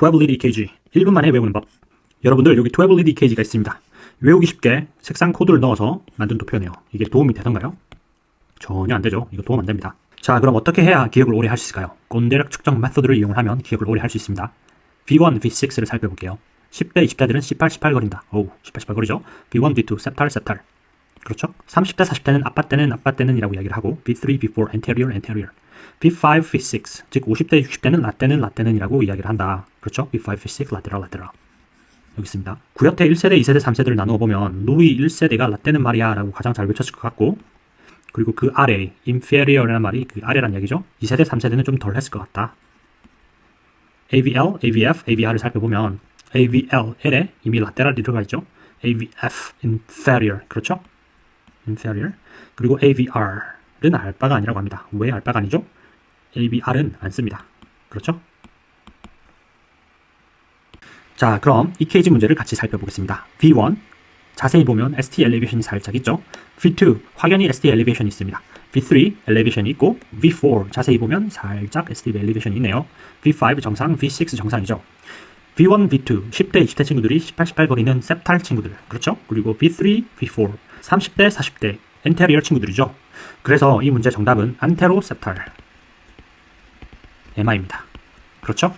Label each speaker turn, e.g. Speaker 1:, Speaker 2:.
Speaker 1: 12 lead EKG 1분 만에 외우는 법. 여러분들 여기 12 lead EKG가 있습니다. 외우기 쉽게 색상 코드를 넣어서 만든 도표네요. 이게 도움이 되던가요? 전혀 안 되죠. 이거 도움 안 됩니다. 자 그럼 어떻게 해야 기억을 오래 할 수 있을까요? 꼰대력 측정 메소드를 이용하면 기억을 오래 할 수 있습니다. V1, V6를 살펴볼게요. 10대, 20대들은 18, 18 거린다. 어우 18, 18 거리죠? V1, V2, septal, septal 그렇죠? 30대, 40대는 아빠 때는 아빠 때는 이라고 이야기를 하고 B3, B4, anterior, anterior B5, B6 즉 50대, 60대는 라떼는 라떼는이라고 이야기를 한다 그렇죠? B5, B6, lateral, lateral 여기 있습니다 구여태 1세대, 2세대, 3세대를 나누어 보면 루이 1세대가 라떼는 말이야 라고 가장 잘 외쳤을 것 같고 그리고 그 아래 inferior이라는 말이 그 아래란 얘기죠 2세대, 3세대는 좀 덜 했을 것 같다 AVL, AVF, AVR을 살펴보면 AVL에 이미 라테랄이 들어가 있죠. AVF, inferior, 그렇죠? inferior. 그리고 AVR은 알바가 아니라고 합니다. 왜 알바가 아니죠? AVR은 안 씁니다. 그렇죠? 자, 그럼 EKG 문제를 같이 살펴보겠습니다. V1, 자세히 보면 ST 엘리베이션이 살짝 있죠. V2, 확연히 ST 엘리베이션이 있습니다. V3, 엘리베이션이 있고 V4, 자세히 보면 살짝 ST 엘리베이션이 있네요. V5 정상, V6 정상이죠. V1, V2, 10대, 20대 친구들이 18, 18 거리는 septal 친구들. 그렇죠? 그리고 V3, V4, 30대, 40대, anterior 친구들이죠. 그래서 이 문제 정답은 anteroseptal. MI입니다. 그렇죠?